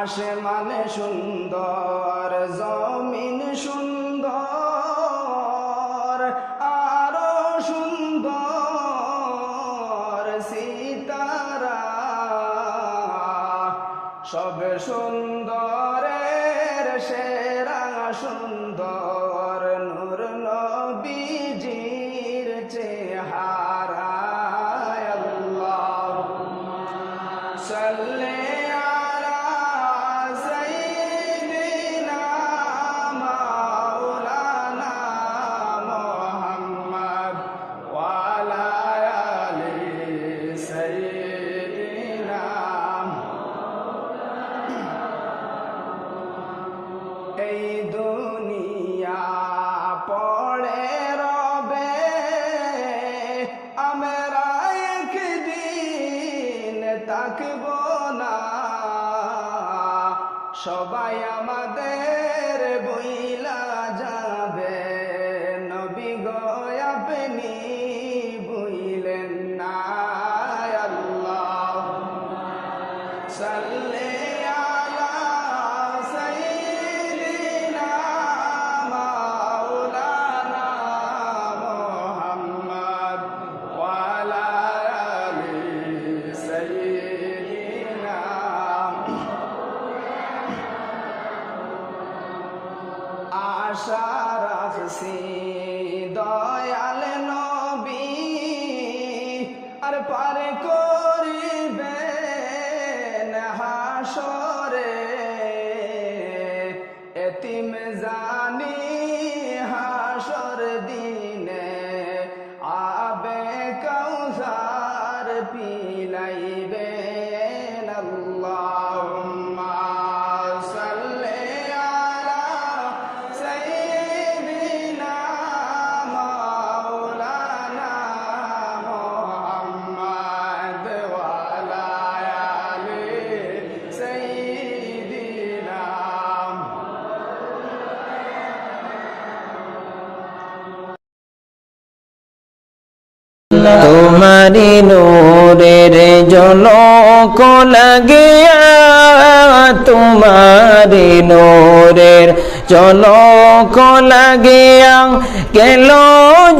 আসমানে সুন্দর জমিন সুন্দর আরও সুন্দর সীতারা সব সুন্দরের সেরা সুন্দর। সবাই আমাদের বইলা যাবে। নবী গো আপনি বইলেন না আল্লাহ। সাল্লি রাখছি দয়াল নবী আর পারে করিবেন হাসরে। এতিম জানি হাসর দিনে আবে কৌসার পিলাইবেন তোমারি নূরের জনক লাগিয়া, তোমারি নূরের জনক লাগিয়া গেল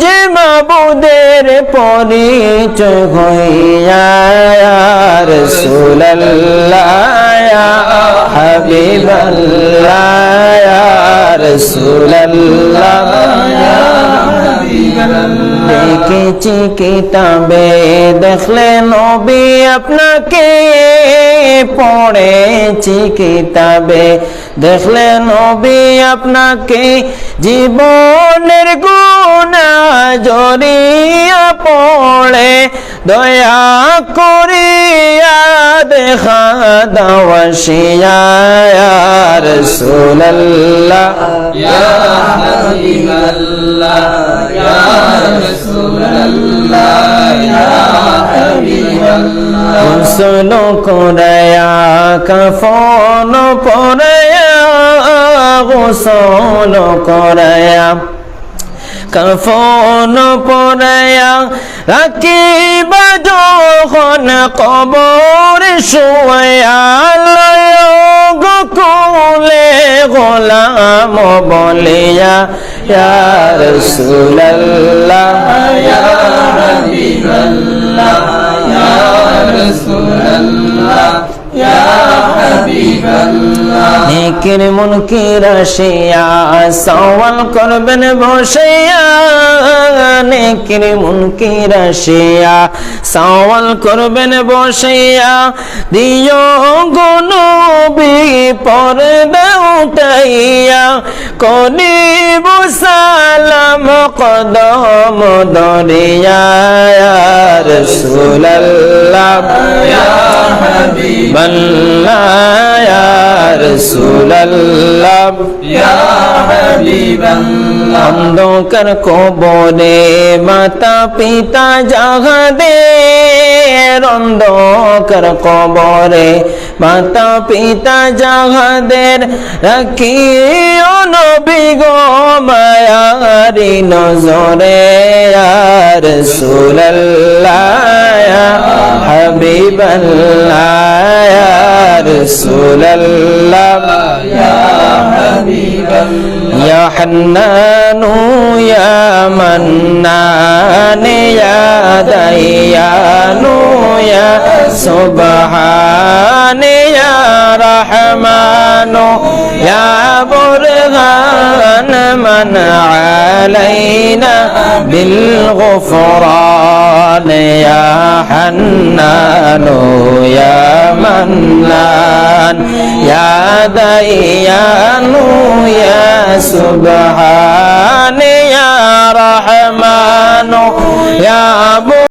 যে বাবুদের পরিচয় হইয়া রসুল্লাহ হাবিবাল্লাহ কিছু কিতাবে দেখলেন নবী আপনাকে পড়েছি কিতাবে। দেখলেন নবী আপনাকে জীবনের গুণা জড়িয়া পড়ে। দয়া করিয়া দেখা দাওয়াশিয়া রসুল্লাহ رسول الله يا حبيب الله গোসল করায়া কাফন পরায়া গোসল করায়া কাফন পরায়া রাখিবা যখন কবর শোয়া লয় গোকুলে গোলাম বলিয়া ইয়া রাসূলুল্লাহ يا حبيب الله يا رسول الله يا حبيب الله নেকের মুনকির আসিয়া সওয়াল করবেন বসিয়া নেকের মুনকির আসিয়া সওয়াল করবেন বসিয়া দিও গনবি পর্দা উঠাইয়া করিব সালাম কদম দরিয়া রসুল্লাহ রসুল্লাহ অন্ধকার কবরে মাতা পিতা জাহাদের অন্ধকার কবরে মাতা পিতা জাহাদের রাখি অনবিগ মায়ারি নজরে। আর সুল্লাহ হবিবল্লাহ। رسول الله يا حبيب الله. يا حنان يا منان يا ديان يا سبحان يا رحمن يا برهان من علينا بالغفران. রহমান হান্নানো মন্নান দয়ানু সুবহান রহমানো